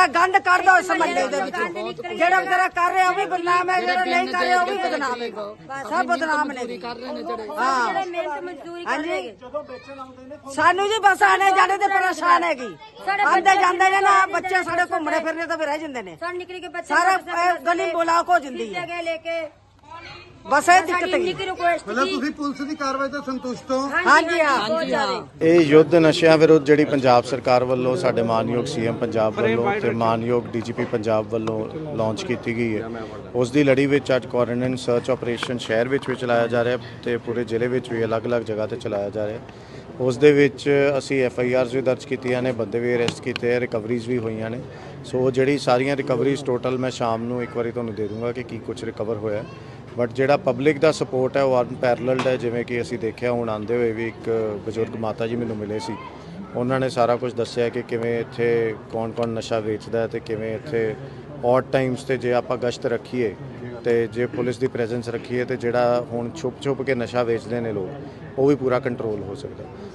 ਸਾਰਾ ਗੰਦ ਕੱਢ ਦੋ ਇਸ ਮਹੱਲੇ ਦੇ ਵਿੱਚੋਂ। ਜਿਹੜਾ ਵਿਚਾਰਾ ਕਰ ਰਿਹਾ ਉਹ ਵੀ ਬਦਨਾਮ ਹੈ ਜਿਹੜਾ ਨਹੀਂ ਕਰ ਰਿਹਾ ਉਹ ਵੀ ਬਦਨਾਮ ਹੈ। ਸਭ ਬਦਨਾਮ ਨੇ। ਹਾਂ। ਹਾਂਜੀ। ਸਾਨੂੰ ਜੀ ਬਸ ਆਣੇ ਜਾਣੇ ਤੇ ਪਰੇਸ਼ਾਨ ਹੈਗੀ। ਆਂਦੇ ਜਾਂਦੇ ਨੇ ਨਾ ਬੱਚੇ ਸਾਡੇ ਘੁੰਮਣੇ ਫਿਰਨੇ ਤਾਂ ਵੀ ਰਹਿ ਜਾਂਦੇ ਨੇ। ਸਾਰਾ ਇਹ ਗਲੀ ਬੋਲਾਕ ਹੋ। ਜਾਂਦੀ ਹੈ ਕੇ ਬਸ ਇਹ ਦਿੱਕਤ ਹੈ ਮਤਲਬ ਤੁਸੀਂ ਪੁਲਿਸ ਦੀ ਕਾਰਵਾਈ ਤੋਂ ਸੰਤੁਸ਼ਟ ਹੋ? ਹਾਂਜੀ ਹਾਂ। ਬਹੁਤ ਜ਼ਿਆਦਾ। ਇਹ ਯੁੱਧ ਨਸ਼ਿਆਂ ਵਿਰੁੱਧ ਜਿਹੜੀ ਪੰਜਾਬ ਸਰਕਾਰ ਵੱਲੋਂ ਸਾਡੇ ਮਾਨਯੋਗ ਸੀਐਮ ਪੰਜਾਬ ਵੱਲੋਂ ਤੇ ਮਾਨਯੋਗ ਡੀਜੀਪੀ ਪੰਜਾਬ ਵੱਲੋਂ ਲਾਂਚ ਕੀਤੀ ਗਈ ਹੈ। ਉਸ ਦੀ ਲੜੀ ਵਿੱਚ ਅੱਜ ਕੁਆਰੰਟਾਈਨ ਸਰਚ ਆਪਰੇਸ਼ਨ ਸ਼ਹਿਰ ਵਿੱਚ ਵੀ ਚਲਾਇਆ ਜਾ ਰਿਹਾ ਤੇ ਪੂਰੇ ਜ਼ਿਲ੍ਹੇ ਵਿੱਚ ਵੀ ਅਲੱਗ-ਅਲੱਗ ਜਗ੍ਹਾ ਤੇ ਚਲਾਇਆ ਜਾ ਰਿਹਾ ਉਸ ਦੇ ਵਿੱਚ ਅਸੀਂ ਐਫ ਆਈ ਆਰਸ ਵੀ ਦਰਜ ਕੀਤੀਆਂ ਨੇ ਬੰਦੇ ਵੀ ਅਰੈਸਟ ਕੀਤੇ ਆ ਰਿਕਵਰੀਜ਼ ਵੀ ਹੋਈਆਂ ਨੇ। ਸੋ ਜਿਹੜੀ ਸਾਰੀਆਂ ਰਿਕਵਰੀਜ਼ ਟੋਟਲ ਮੈਂ ਸ਼ਾਮ ਨੂੰ ਇੱਕ ਵਾਰੀ ਤੁਹਾਨੂੰ ਦੇ ਦੂੰਗਾ ਕਿ ਕੀ ਕੁਝ ਰਿਕਵਰ ਹੋਇਆ। ਬਟ ਜਿਹੜਾ ਪਬਲਿਕ ਦਾ ਸਪੋਰਟ ਹੈ, ਉਹ ਅਨਪੈਰਲਡ ਹੈ, ਜਿਵੇਂ ਕਿ ਅਸੀਂ ਦੇਖਿਆ, ਹੁਣ ਆਂਦੇ ਹੋਏ ਵੀ ਇੱਕ ਬਜ਼ੁਰਗ ਮਾਤਾ ਜੀ ਮੈਨੂੰ ਮਿਲੇ ਸੀ। ਉਹਨਾਂ ਨੇ ਸਾਰਾ ਕੁਝ ਦੱਸਿਆ ਕਿ ਕਿਵੇਂ ਇੱਥੇ ਕੌਣ-ਕੌਣ ਨਸ਼ਾ ਵੇਚਦਾ ਹੈ ਤੇ ਕਿਵੇਂ ਇੱਥੇ ਔਡ ਟਾਈਮਸ ਤੇ ਜੇ ਆਪਾਂ ਗਸ਼ਤ ਰੱਖੀਏ ਤੇ ਜੇ ਪੁਲਿਸ ਦੀ ਪ੍ਰੈਜ਼ੈਂਸ ਰੱਖੀਏ ਤੇ ਜਿਹੜਾ ਹੁਣ ਛੁਪ-ਛੁਪ ਕੇ ਨਸ਼ਾ ਵੇਚਦੇ ਨੇ ਲੋਕ, ਉਹ ਵੀ ਪੂਰਾ ਕੰਟਰੋਲ ਹੋ ਸਕਦਾ।